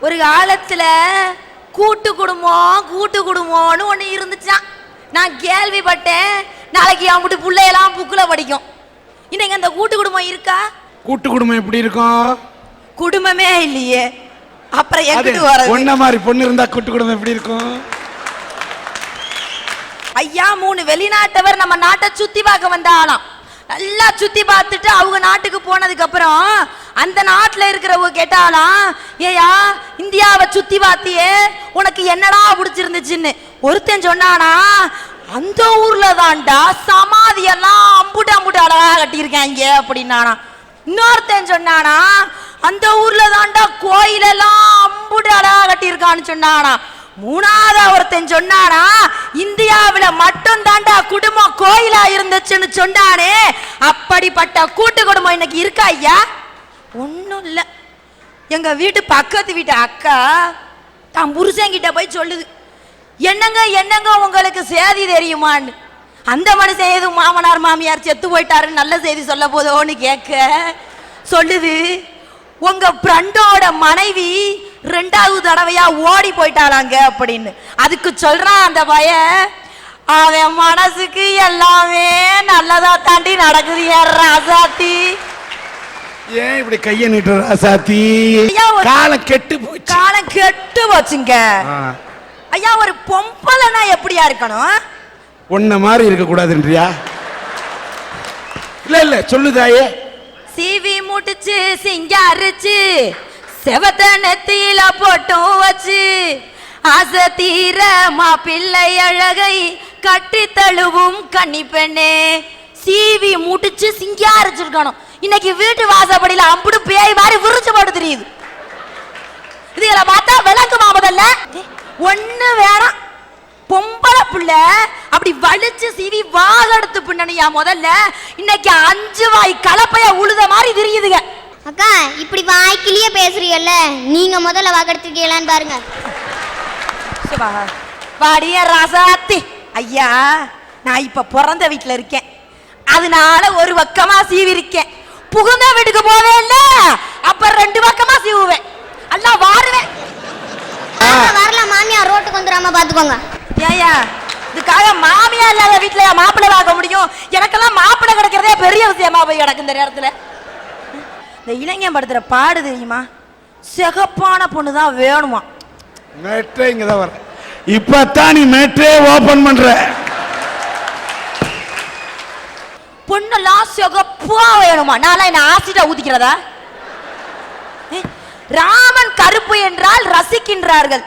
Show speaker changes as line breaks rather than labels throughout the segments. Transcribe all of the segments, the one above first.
ஒரு காலத்துல கூட்டு குடும்பம் கூட்டு குடும்பம்னு ஒண்ணு இருந்துச்சான் நான் கேள்விப்பட்டேன். நாளைக்கு அம்பிட்டு பிள்ளையெல்லாம் புக்குல படிக்கும். இன்னைக்கு அந்த கூட்டு குடும்பம் இருக்கா?
கூட்டு குடும்பம் எப்படி இருக்கும்
குடும்பமே இல்லையே. அப்புறம் எங்கிட்டு வர்றது?
ஒன்ன மாதிரி பொண்ணு இருந்தா கூட்டு குடும்பம் எப்படி இருக்கும்?
ஐயா மூணு வெளிநாட்டவர் நம்ம நாட்டை சுத்தி பார்க்க வந்தாலாம் நல்லா சுத்தி பார்த்துட்டு அவங்க நாட்டுக்கு போனதுக்கு அப்புறம் அந்த நாட்டில் இருக்கிறவங்க கேட்டாலாம் ஏயா இந்தியாவை சுத்தி பார்த்தியே உனக்கு என்னடா பிடிச்சிருந்துச்சுன்னு? ஒருத்தன் சொன்னானா அந்த ஊர்ல தான்டா சமாதியெல்லாம் அம்புட்டு அம்புட்டு அழகா கட்டியிருக்காங்க அப்படின்னானா. இன்னொருத்தன் சொன்னானா அந்த ஊர்ல தான்டா கோயிலெல்லாம் அம்புட்டு அழகா கட்டியிருக்கான்னு சொன்னானா. மூணாவது ஒருத்தன் சொன்னானா இந்தியாவில் மட்டும் தாண்டா குடும்பம் கோயிலா இருந்துச்சுன்னு சொன்னானே அப்படிப்பட்ட கூட்டு குடும்பம் இன்னைக்கு இருக்கா ஐயா? யாரும் இல்லை. எங்கள் வீட்டு பக்கத்து வீட்டு அக்கா தான் புருஷங்கிட்ட போய் சொல்லுது என்னங்க என்னங்க உங்களுக்கு செய்தி தெரியுமான்னு? அந்த மனுஷன் எதுவும் மாமனார் மாமியார் செத்து போயிட்டாருன்னு நல்ல செய்தி சொல்ல போதோன்னு கேட்க சொல்லுது உங்க ஃப்ரெண்டோட மனைவி ரெண்டாவது தடவையா ஓடி போயிட்டாளாங்க அப்படின்னு. அதுக்கு சொல்றான் அந்த பய அவன் மனசுக்கு எல்லாமே நல்லதா தாண்டி நடக்குது ஏன் ராசாத்தி?
ஏன் இப்படி கைய நீட்டுற சாத்தி காலம் கெட்டு போச்சு.
காலம் கெட்டு போச்சுங்க. ஐயா ஒரு பொம்பளைனா எப்படியா இருக்கணும்?
உன்ன மாதிரி இருக்க கூடாதுன்றியா இல்ல இல்ல சொல்லுதாயே
சீவி முட்டிச்சு சிங்காரிச்சு செவத்த நெத்தியில போட்டும் வச்சு ஆசை தீர மாப்பிள்ளை அழகை கட்டி தழுவும் கன்னி பெண்ணே. சீவி முட்டிச்சு சிங்காரிச்சிருக்கணும் இன்னைக்கு வீட்டு வாசப்படியில அம்புடு பேய் மாதிரி விரிச்சு போட்டு தெரியுது. இதுகளை பார்த்தா விளக்குமா முதல்ல ஒண்ணு வேணாம். பொம்பளை புள்ள அப்படி வலிச்சு சீவி வாகெடுத்து பின்னணியா முதல்ல இன்னைக்கு அஞ்சு வாய் கலப்பைய உழுத மாதிரி தெரியுதுங்க
அக்கா இப்படி வாய்க்கிலேயே பேசுறீங்கல்ல நீங்க முதல்ல வாக்கெடுத்துருக்கீங்களான்னு பாருங்க.
வாடிய ராசாத்தி. ஐயா நான் இப்ப பிறந்த வீட்டுல இருக்கேன். அதனால ஒரு பக்கமா சீவி இருக்கேன் புகுந்த வீட்டுக்கு போவேன் இல்ல அப்ப ரெண்டு பக்கமா சீவுவேன். எல்லாம் வாருவேன்.
வரலாம். மாமியார் ரோட்டுக்கு வந்துடாம பாத்துக்கோங்க.
ஏயா இதுக்காக மாமியா இல்லாத வீட்டுல மாப்பிள்ளை பார்க்க முடியும்? எனக்கெல்லாம் மாப்பிள்ளை கிடைக்கிறதே பெரிய விஷயமா போய் கிடக்கு இந்த நேரத்துல. இந்த இளைஞன் படுத்துற பாடு தெரியுமா? சிகப்பான பொண்ணு தான் வேணுமா?
மேட்ரே இங்கதான் வர இப்பதான் நீ மேட்ரே ஓபன் பண்ற.
பொண்ணெல்லாம் சிகப்பா வேணுமா? நான் என்ன ஆசிட்டா ஊத்திக்கிறதா? ஏ, ராமன் கருப்பு என்றால் ரசிக்கின்றார்கள்.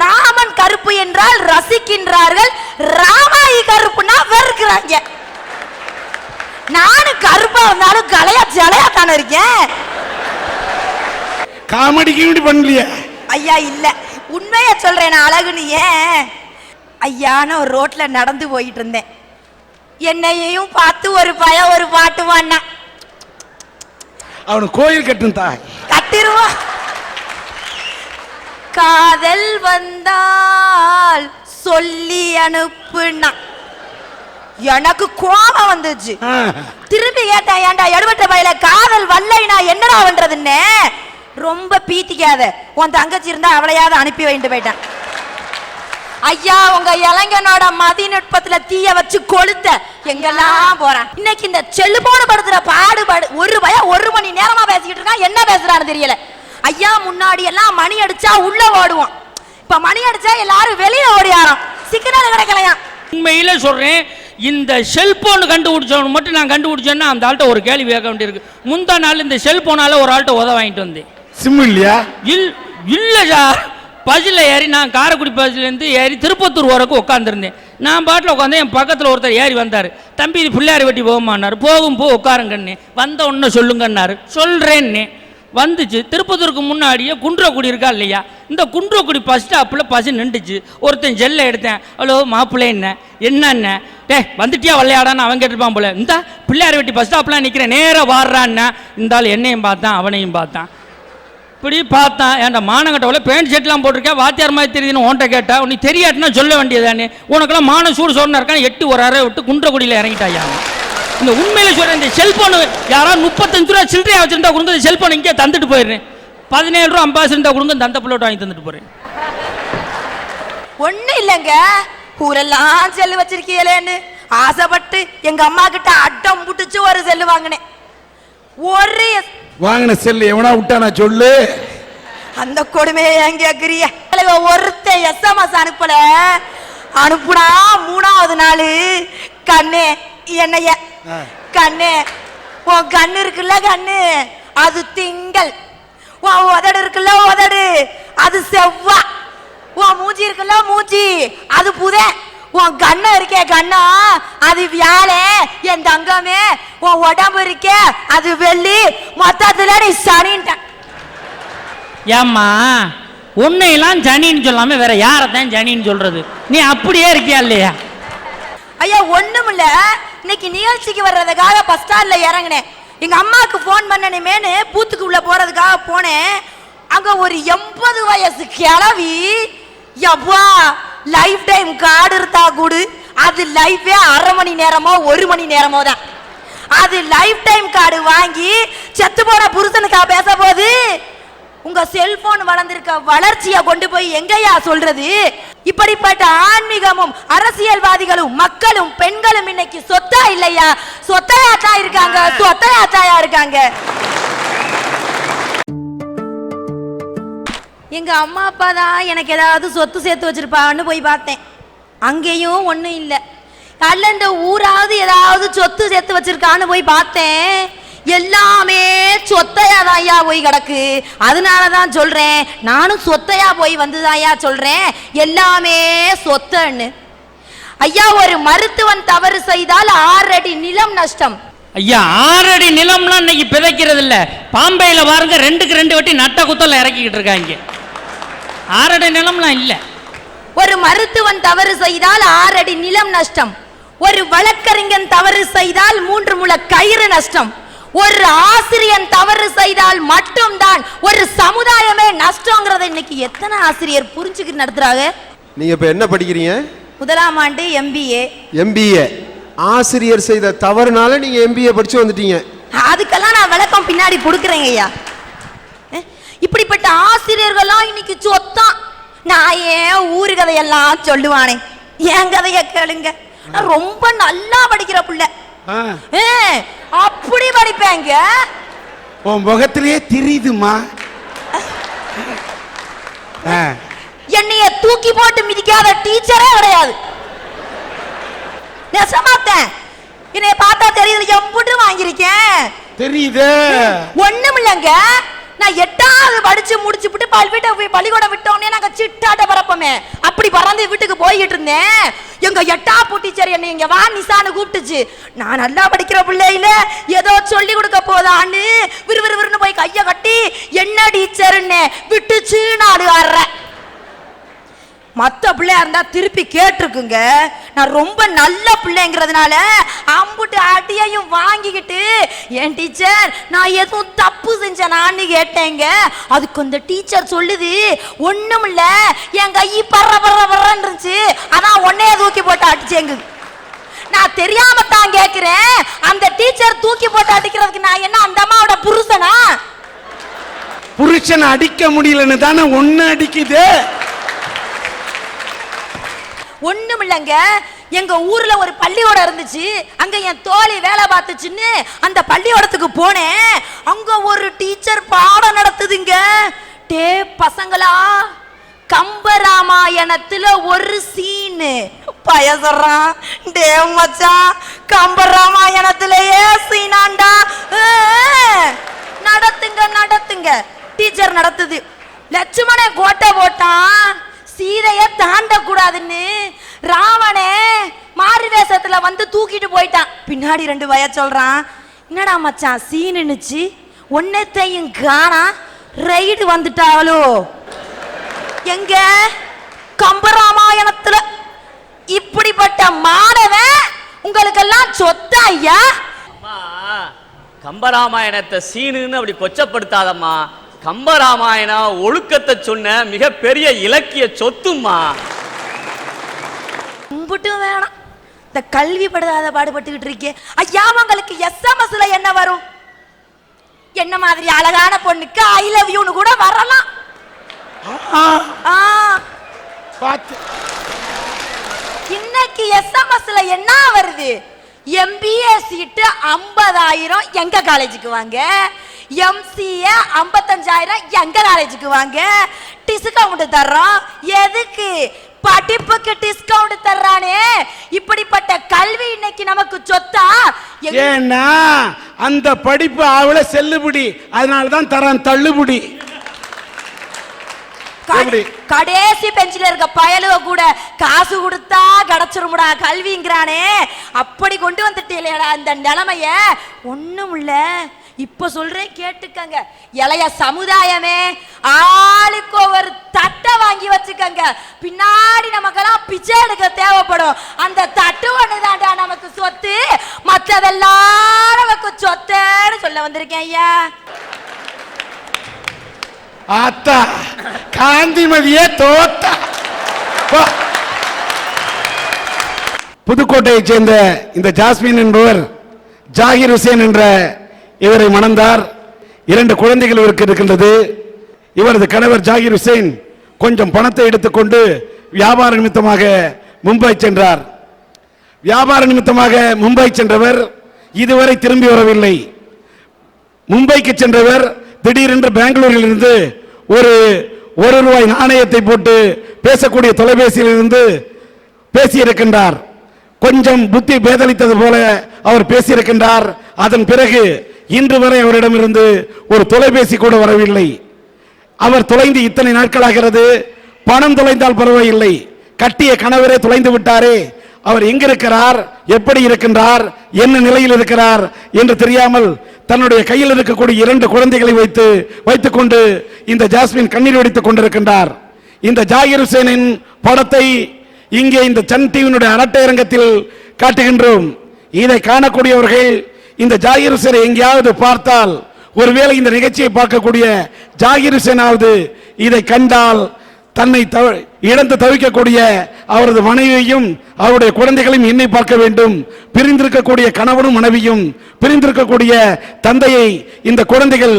ராமன் கருப்பு என்றால் ரசிக்கின்றார்கள். ராமாயி கருப்புனா வெறுக்கிறாங்க. நானும் கருப்பா வந்தாலும் கலையா ஜலையா தானே இருக்கேன்.
காமெடி கீமெடி பண்ணலையே?
ஐயா இல்ல. உண்மைய சொல்றேன் நான் அழகுன்னு ஏன்? ஐயா நான் ஒரு ரோட்ல நடந்து போயிட்டு இருந்தேன். என்னையையும் பார்த்து ஒரு பய ஒரு பாட்டு வான்னா
அவனுக்கு கோயில் கட்டும் தாய்.
கட்டிருவா காதல் வந்தால் சொல்லி அனுப்புனா. எனக்கு கோபம் வந்துச்சு.
ஆ,
திருப்பி கேட்டேன் ஏன்டா எடுபட்ட பையில காதல் வல்லைனா என்னடா பண்றதுன்னு ரொம்ப பீத்திக்காத. உன் தங்கச்சி இருந்தா அவளையாவது அனுப்பி வைட்டு போயிட்டேன். ஐயா உங்க இளைஞனோட மதிநுட்பத்துல தீய வச்சு கொளுத்த எங்கெல்லாம் போறான்? இன்னைக்கு இந்த செல்லுபோன படுத்துற பாடுபாடு ஒரு பய ஒரு மணி நேரமா பேசிக்கிட்டு இருக்கான். என்ன பேசுறான்னு தெரியல. ஐயா முன்னாடி எல்லாம் மணி அடிச்சா உள்ள ஓடுவான். இப்ப மணி அடிச்சா எல்லாரும் வெளியில ஓடியாரோம். சிக்னல் கிடைக்கலையா?
உண்மையிலே சொல்கிறேன் இந்த செல்போன் கண்டுபிடிச்சவனு மட்டும் நான் கண்டுபிடிச்சேன்னா அந்த ஆள்கிட்ட ஒரு கேள்வி கேட்க வேண்டியிருக்கு. முந்தா நாள் இந்த செல்போனால ஒரு ஆள்கிட்ட உத வாங்கிட்டு வந்தேன்.
சிம் இல்லையா?
இல் இல்லை சார் பஸ்ஸில் ஏறி நான் காரைக்குடி பஸ்லேருந்து ஏறி திருப்பத்தூர் வரைக்கும் உட்காந்துருந்தேன் நான் பாட்டில் உட்காந்து என் பக்கத்தில் ஒருத்தர் ஏறி வந்தார். தம்பி இது பிள்ளையார் வெட்டி போகுமான்னாரு போகும் போ உட்காருங்கண்ணே. வந்த உடனே சொல்லுங்கன்னாரு. சொல்கிறேன்னே வந்துச்சு. திருப்பத்தூருக்கு முன்னாடியே குன்றக்குடி இருக்கா இல்லையா? இந்த குன்றக்குடி பஸ் ஸ்டாப்பில் பஸ் நின்றுச்சு. ஒருத்தன் ஜெல்லை எடுத்தேன். ஹலோ மாப்பிள்ளை என்ன? என்னென்ன டே வந்துட்டியா விளையாடான்னு அவன் கேட்டிருப்பான் போல. இந்த பிள்ளையார் வெட்டி பஸ் ஸ்டாப்லாம் நிற்கிறேன் நேராக வாடுறான்னா. இருந்தாலும் என்னையும் பார்த்தான் அவனையும் பார்த்தான். இப்படி பார்த்தான் என் மானங்கட்டவில் பேண்ட் ஷர்ட்லாம் போட்டிருக்கேன் வாத்தியார் மாதிரி தெரியுதுன்னு ஓன்ட்ட கேட்டா உனக்கு தெரியாட்டுனா சொல்ல வேண்டியதானே? உனக்கெல்லாம் மான சூடு சொன்னா இருக்கான் எட்டு ஒரு அறை விட்டு குன்றக்குடியில் இறங்கிட்டாயா? இந்த உண்மையில சொல்கிறேன் இந்த செல்ஃபோனு யாராவது முப்பத்தஞ்சு ரூபா சில்லறையாக வச்சிருந்தா கொடுங்க செல்ஃபோன் இங்கே தந்துட்டு போயிடுறேன் பதினேழு ரூபா ஐம்பது இருந்தால் கொடுங்க தந்த பிள்ளை வாங்கி தந்துட்டு போகிறேன்
ஒன்றும் இல்லைங்க. ஊரெல்லாம் செல்லு வச்சிருக்கீங்களேன்னு ஆசைப்பட்டு எங்க அம்மா கிட்ட அட்டம் புட்டுச்சு ஒரு செல்லு வாங்கினேன். ஒரு
வாங்கின செல்லு எவனா விட்டானா சொல்லு.
அந்த கொடுமையை ஏன் கேக்குறிய ஒருத்தன் எஸ்எம்எஸ் அனுப்பல. அனுப்புனா மூணாவது நாள் கண்ணு என்னைய. கண்ணு உன் கண்ணு இருக்குல்ல கண்ணு? அது திங்கள். உன் உதடு இருக்குல்ல உதடு? அது செவ்வா. உன் மூஞ்சி இருக்குல்ல மூஞ்சி? அது புதை. உன் கண்ணம் இருக்கே கண்ணா அது வியாழே என் தங்கமே உன் உடம்பு இருக்கே அது வெள்ளி மொத்தத்துல நீ சனின்ட்ட.
ஏம்மா உன்னையெல்லாம் ஜனின்னு சொல்லாம வேற யாரைத்தான் ஜனின்னு சொல்றது? நீ அப்படியே இருக்கியா இல்லையா?
ஐயா ஒண்ணுமில்ல. இன்னைக்கு நிகழ்ச்சிக்கு வர்றதுக்காக பஸ் ஸ்டாண்ட்ல இறங்கினேன். எங்க அம்மாவுக்கு ஃபோன் பண்ணணுமேனு பூத்துக்கு உள்ள போறதுக்காக போனேன். அங்க ஒரு எண்பது வயசு கிழவி யப்பா லைஃப் டைம் கார்டு இருந்தா கூடு. அது லைஃபே அரை மணி நேரமோ ஒரு மணி நேரமோ தான். அது லைஃப் டைம் கார்டு வாங்கி செத்து போன புருஷனுக்கா பேச போது? உங்க செல்போன் வளர்ந்திருக்க வளர்ச்சியை கொண்டு போய் எங்கயா சொல்றது? இப்படிப்பட்ட ஆன்மீகமும் அரசியல்வாதிகளும் மக்களும் பெண்களும் இன்னைக்கு சொத்தா இல்லையா? சொத்தையாத்தா இருக்காங்க சொத்தையாத்தாயா இருக்காங்க. எங்கள் அம்மா அப்பா தான் எனக்கு ஏதாவது சொத்து சேர்த்து வச்சுருப்பான்னு போய் பார்த்தேன். அங்கேயும் ஒன்றும் இல்லை. அல்ல இந்த ஊராவது ஏதாவது சொத்து சேர்த்து வச்சிருக்கான்னு போய் பார்த்தேன். எல்லாமே சொத்தையா தான்யா போய் கிடக்கு. அதனால தான் சொல்கிறேன் நானும் சொத்தையா போய் வந்துதான்யா சொல்கிறேன் எல்லாமே சொத்தன்னு. ஐயா ஒரு மருத்துவன் தவறு செய்தால் ஆறடி நிலம் நஷ்டம்.
ஐயா ஆறடி நிலம்லாம் இன்னைக்கு பிதைக்கிறது இல்லை பாம்பேல பாருங்க ரெண்டுக்கு ரெண்டு வட்டி நட்ட குத்தல இறக்கிக்கிட்டு இருக்காங்க. ஆறடி நிலம்லாம் இல்ல.
ஒரு மருத்துவன் தவறு செய்தால் ஆறடி நிலம் நஷ்டம். ஒரு வழக்கறிஞன் தவறு செய்தால் மூன்று முழ கயிறு நஷ்டம். ஒரு ஆசிரியன் தவறு செய்தால் மட்டும்தான் ஒரு சமுதாயமே நஷ்டங்கிறத இன்னைக்கு எத்தனை ஆசிரியர் புரிஞ்சுக்கிட்டு நடத்துறாங்க?
நீங்க இப்ப என்ன படிக்கிறீங்க?
முதலாம் ஆண்டு எம்பிஏ
எம்பிஏ ஆசிரியர் செய்த தவறுனால நீங்க எம்பிஏ படிச்சு வந்துட்டீங்க.
அதுக்கெல்லாம் நான் விளக்கம் பின்னாடி கொடுக்குறேங்க ஐயா. இப்படிப்பட்ட ஆசிரியர்கள்லாம் இன்னைக்கு சொத்தான். நான் ஏன் ஊரு கதையெல்லாம் சொல்லுவானே? என் கதைய கேளுங்க? நான் ரொம்ப நல்லா படிக்கிற புள்ள. அப்படி படிப்பேங்க.
உன் முகத்திலேயே தெரியுதுமா?
என்னைய தூக்கி போட்டு மிதிக்காத டீச்சரே கிடையாது. நெசமாத்தேன் என்னைய பார்த்தா தெரியுது எம்புட்டு வாங்கியிருக்கேன்.
தெரியுதே.
ஒண்ணுமில்லைங்க. நான் எட்டாவது படிச்சு முடிச்சுப்புட்டு பல்வீட்டை போய் பள்ளிக்கூடம் விட்டோன்னே நாங்க சிட்டாட்ட பறப்போமே. அப்படி பறந்து வீட்டுக்கு போய்கிட்டு இருந்தேன். எங்க எட்டா டீச்சர் என்னை இங்க வா நிசான்னு கூப்பிட்டுச்சு. நான் நல்லா படிக்கிற பிள்ளையில ஏதோ சொல்லி கொடுக்க போதான்னு விறுவிறுவிறுன்னு போய் கையை கட்டி என்ன டீச்சர்ன்னு விட்டுச்சு நான் ஆடுறேன் மற்ற பிள்ளையா இருந்தா திருப்பி கேட்டிருக்குங்க. நான் ரொம்ப நல்ல பிள்ளைங்கிறதுனால அம்புட்டு அடியையும் வாங்கிக்கிட்டு என் டீச்சர் நான் எதுவும் தப்பு செஞ்சேனான்னு கேட்டேங்க. அதுக்கு அந்த டீச்சர் சொல்லுது ஒன்றும் இல்லை என் கை பற பற பறன்னு இருந்துச்சு. அதான் உன்னைய தூக்கி போட்டு அடிச்சேங்க. நான் தெரியாம தான் கேட்கிறேன். அந்த டீச்சர் தூக்கி போட்டு அடிக்கிறதுக்கு நான் என்ன அந்த அம்மாவோட புருஷனா?
புருஷனை அடிக்க முடியலன்னு தானே ஒன்னு அடிக்குது.
ஒண்ணும் இல்லைங்க எங்க ஊர்ல ஒரு பள்ளியோடம் இருந்துச்சு. அங்க என் தோழி வேலை பார்த்துச்சுன்னு அந்த பள்ளியோடத்துக்கு போனேன். அங்க ஒரு டீச்சர் பாடம் நடத்துதுங்க. டே பசங்களா கம்பராமாயணத்துல ஒரு சீனு. பயசறான் டே மச்சான் கம்பராமாயணத்திலேயே சீனாண்டா. நடத்துங்க நடத்துங்க. டீச்சர் நடத்துது. லட்சுமணன் கோட்டை போட்டான். சீதைய தாண்ட கூடாதுன்னு ராவணே மாறு வேஷத்துல வந்து தூக்கிட்டு போயிட்டான். பின்னாடி ரெண்டு வய சொல்றான் என்னடா மச்சான் சீனுச்சு ஒன்னத்தையும் காணா ரைடு வந்துட்டாளோ? எங்க? கம்பராமாயணத்துல இப்படிப்பட்ட மாணவன் உங்களுக்கெல்லாம் சொத்தா ஐயா?
கம்பராமாயணத்தை சீனுன்னு அப்படி கொச்சப்படுத்தாதம்மா. கம்பராமாயணம் ஒழுக்கத்தை சொன்ன மிகப்பெரிய இலக்கிய சொத்துமா
கும்பிட்டும் வேணாம். இந்த கல்வி படுதாத பாடுபட்டுக்கிட்டு இருக்கே. ஐயா உங்களுக்கு எஸ்எம்எஸ்ல என்ன வரும்? என்ன மாதிரி அழகான பொண்ணுக்கு ஐ லவ் யூன்னு கூட வரலாம். இன்னைக்கு எஸ்எம்எஸ்ல என்ன வருது? எம்பிஏ சீட்டு ஐம்பதாயிரம் எங்க காலேஜுக்கு வாங்க? எம்சிஏ ஐம்பத்தஞ்சாயிரம் எங்க காலேஜுக்கு வாங்க? டிஸ்கவுண்ட் தர்றோம். எதுக்கு? படிப்புக்கு டிஸ்கவுண்ட் இப்படிப்பட்ட கல்வி இன்னைக்கு நமக்கு சொத்தா?
ஏன்னா அந்த படிப்பு அவளை செல்லுபடி. அதனால தான் தரான் தள்ளுபடி?
கடைசி பெஞ்சில இருக்க பயலுவ கூட காசு கொடுத்தா கிடைச்சிருமுடா கல்விங்கிறானே. அப்படி கொண்டு வந்துட்டீங்களேடா அந்த நிலைமைய. ஒண்ணும் இல்ல. இப்ப சொல்றேன் கேட்டுக்கங்க. இளைய சமுதாயமே ஆளுக்கு ஒவ்வொரு தட்டை வாங்கி வச்சுக்கங்க. பின்னாடி நமக்கெல்லாம் பிச்சை எடுக்க தேவைப்படும். அந்த தட்டு நமக்கு சொத்து. மற்றதெல்லாம் நமக்கு சொத்துன்னு சொல்ல வந்திருக்கேன் ஐயா.
ஆத்தா காந்திமதியே தோத்தா. புதுக்கோட்டையைச் சேர்ந்த இந்த ஜாஸ்மின் என்பவர் ஜாகிர் ஹுசேன் என்ற இவரை மணந்தார். இரண்டு குழந்தைகள் இவருக்கு இருக்கின்றது. இவரது கணவர் ஜாகிர் ஹுசேன் கொஞ்சம் பணத்தை எடுத்துக்கொண்டு வியாபார நிமித்தமாக மும்பை சென்றார். வியாபார நிமித்தமாக மும்பை சென்றவர் இதுவரை திரும்பி வரவில்லை. மும்பைக்கு சென்றவர் திடீரென்று பெங்களூரில் இருந்து ஒரு ஒரு ரூபாய் நாணயத்தை போட்டு பேசக்கூடிய தொலைபேசியில் இருந்து பேசியிருக்கின்றார். கொஞ்சம் புத்தி பேதளித்தது போல அவர் பேசியிருக்கின்றார். அதன் பிறகு இன்று வரை அவரிடமிருந்து ஒரு தொலைபேசி கூட வரவில்லை. அவர் தொலைந்து இத்தனை நாட்களாகிறது பணம் தொலைந்தால் பரவாயில்லை. கட்டிய கணவரே தொலைந்து விட்டாரே. அவர் எங்கிருக்கிறார் எப்படி இருக்கின்றார் என்ன நிலையில் இருக்கிறார் என்று தெரியாமல் தன்னுடைய கையில் இருக்கக்கூடிய இரண்டு குழந்தைகளை வைத்து வைத்துக்கொண்டு இந்த ஜாஸ்மின் கண்ணீர் வடித்துக் கொண்டிருக்கின்றார். இந்த ஜாகிர் ஹுசேனின் படத்தை இங்கே இந்த சன் டிவியினுடைய அரட்டையரங்கத்தில் காட்டுகின்றோம். இதை காணக்கூடியவர்கள் இந்த ஜாகிர் ஹுசேனை எங்கேயாவது பார்த்தால் ஒருவேளை இந்த நிகழ்ச்சியை பார்க்கக்கூடிய ஜாகிர் ஹுசேனாவது இதை கண்டால் தன்னை தவ- இழந்து தவிக்கக்கூடிய அவரது மனைவியையும் அவருடைய குழந்தைகளையும் எண்ணி பார்க்க வேண்டும். பிரிந்திருக்கக்கூடிய கணவனும் மனைவியும் பிரிந்திருக்கக்கூடிய தந்தையை இந்த குழந்தைகள்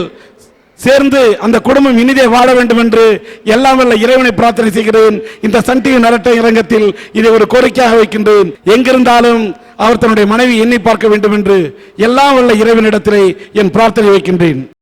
சேர்ந்து அந்த குடும்பம் இனிதே வாழ வேண்டும் என்று எல்லாம் வல்ல இறைவனை பிரார்த்தனை செய்கிறேன். இந்த சன் டிவி நரட்டை இரங்கத்தில் இதை ஒரு கோரிக்கையாக வைக்கின்றேன். எங்கிருந்தாலும் அவர் தன்னுடைய மனைவி எண்ணி பார்க்க வேண்டும் என்று எல்லாம் வல்ல இறைவனிடத்திலே என் பிரார்த்தனை வைக்கின்றேன்.